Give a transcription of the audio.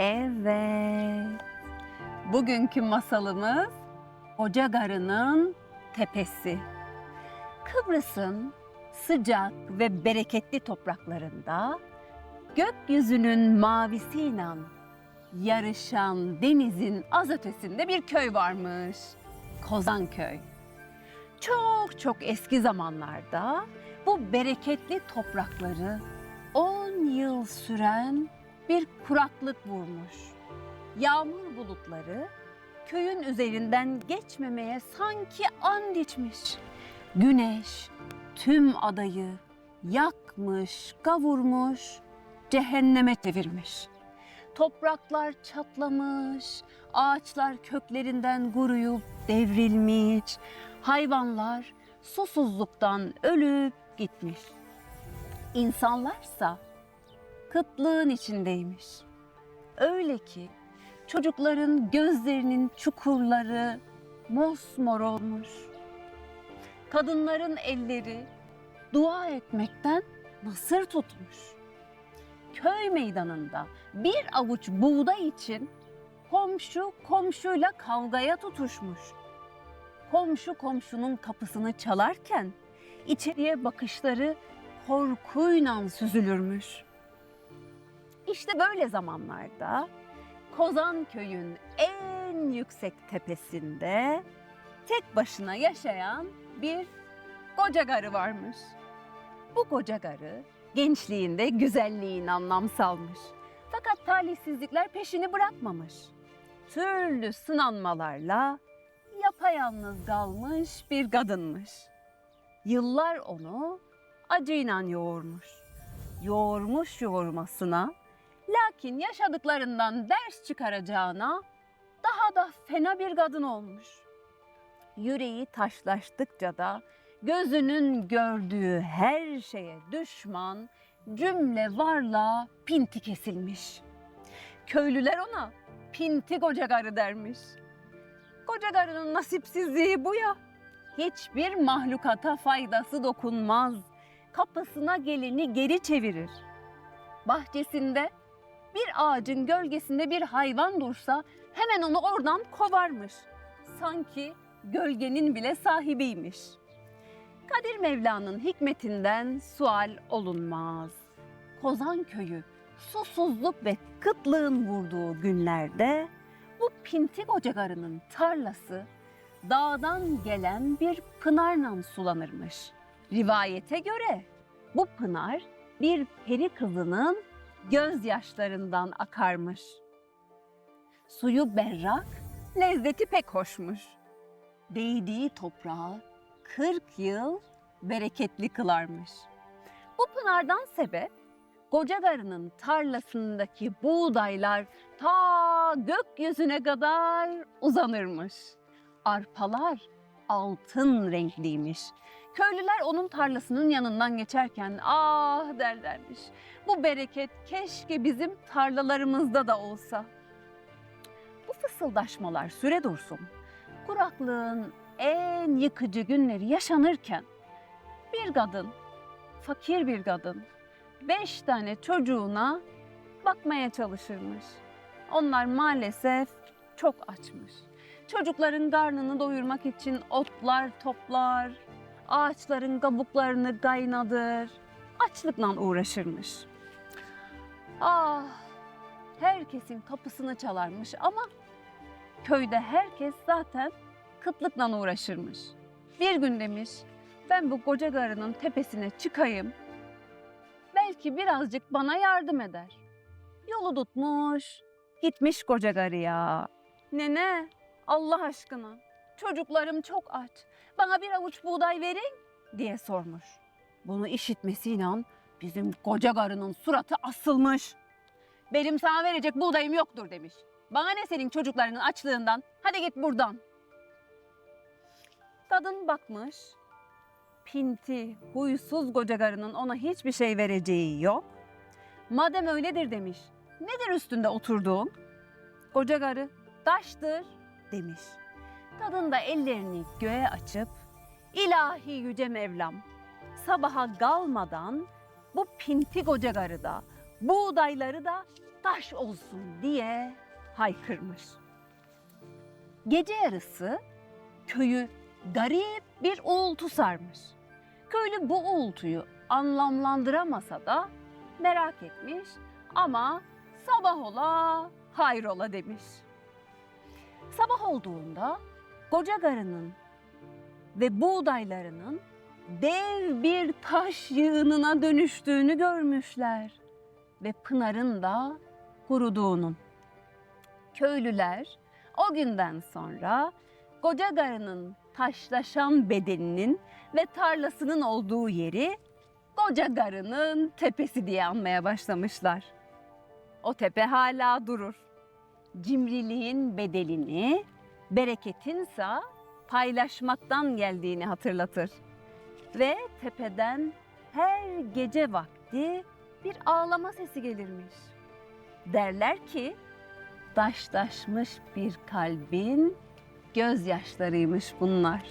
Evet. Bugünkü masalımız Garı'nın Tepesi. Kıbrıs'ın sıcak ve bereketli topraklarında gökyüzünün mavisiyle yarışan denizin az ötesinde bir köy varmış. Kozanköy. Çok çok eski zamanlarda bu bereketli toprakları 10 yıl süren bir kuraklık vurmuş. Yağmur bulutları köyün üzerinden geçmemeye sanki and içmiş. Güneş tüm adayı yakmış, kavurmuş, cehenneme çevirmiş. Topraklar çatlamış, ağaçlar köklerinden kuruyup devrilmiş, hayvanlar susuzluktan ölüp gitmiş. İnsanlarsa kıtlığın içindeymiş. Öyle ki çocukların gözlerinin çukurları mosmor olmuş. Kadınların elleri dua etmekten nasır tutmuş. Köy meydanında bir avuç buğday için komşu komşuyla kavgaya tutuşmuş. Komşu komşunun kapısını çalarken içeriye bakışları korkuyla süzülürmüş. İşte böyle zamanlarda Kozan köyün en yüksek tepesinde tek başına yaşayan bir koca garı varmış. Bu koca garı gençliğinde güzelliğin anlam salmış. Fakat talihsizlikler peşini bırakmamış. Türlü sınanmalarla yapayalnız kalmış bir kadınmış. Yıllar onu acıyla yoğurmuş. Yoğurmuş yoğurmasına lakin yaşadıklarından ders çıkaracağına daha da fena bir kadın olmuş. Yüreği taşlaştıkça da gözünün gördüğü her şeye düşman, cümle varlığa pinti kesilmiş. Köylüler ona pinti koca karı dermiş. Koca karının nasipsizliği bu ya. Hiçbir mahlukata faydası dokunmaz. Kapısına geleni geri çevirir. Bahçesinde bir ağacın gölgesinde bir hayvan dursa hemen onu oradan kovarmış. Sanki gölgenin bile sahibiymiş. Kadir Mevla'nın hikmetinden sual olunmaz. Kozan köyü susuzluk ve kıtlığın vurduğu günlerde bu pinti koca karının tarlası dağdan gelen bir pınarla sulanırmış. Rivayete göre bu pınar bir peri kızının gözyaşlarından akarmış. Suyu berrak, lezzeti pek hoşmuş. Değdiği toprağı 40 yıl bereketli kılarmış. Bu pınardan sebep koca karının tarlasındaki buğdaylar ta gökyüzüne kadar uzanırmış. Arpalar altın renkliymiş. Köylüler onun tarlasının yanından geçerken ah derlermiş. Bu bereket keşke bizim tarlalarımızda da olsa. Bu fısıldaşmalar süre dursun. Kuraklığın en yıkıcı günleri yaşanırken bir kadın, fakir bir kadın, beş tane çocuğuna bakmaya çalışırmış. Onlar maalesef çok açmış. Çocukların karnını doyurmak için otlar toplar, ağaçların kabuklarını kaynadır, açlıkla uğraşırmış. Ah, herkesin kapısını çalarmış ama köyde herkes zaten kıtlıkla uğraşırmış. Bir gün demiş, ben bu koca garının tepesine çıkayım, belki birazcık bana yardım eder. Yolu tutmuş, gitmiş koca garıya. Nene, Allah aşkına, çocuklarım çok aç, bana bir avuç buğday verin diye sormuş. Bunu işitmesiyle bizim koca garının suratı asılmış. Benim sana verecek buğdayım yoktur demiş. Bana ne senin çocuklarının açlığından, hadi git buradan. Kadın bakmış, pinti, huysuz koca karının ona hiçbir şey vereceği yok. Madem öyledir demiş, nedir üstünde oturduğun? Koca karı, taştır demiş. Kadın da ellerini göğe açıp, ilahi yüce Mevlam, sabaha kalmadan bu pinti koca karı da, buğdayları da taş olsun diye haykırmış. Gece yarısı köyü garip bir uğultu sarmış. Köylü bu uğultuyu anlamlandıramasa da merak etmiş ama sabah ola hayrola demiş. Sabah olduğunda koca garının ve buğdaylarının dev bir taş yığınına dönüştüğünü görmüşler ve Pınar'ın da kuruduğunun. Köylüler o günden sonra koca garının taşlaşan bedeninin ve tarlasının olduğu yeri koca garının tepesi diye anmaya başlamışlar. O tepe hala durur. Cimriliğin bedelini, bereketinse paylaşmaktan geldiğini hatırlatır. Ve tepeden her gece vakti bir ağlama sesi gelirmiş. Derler ki taşlaşmış bir kalbin gözyaşlarıymış bunlar.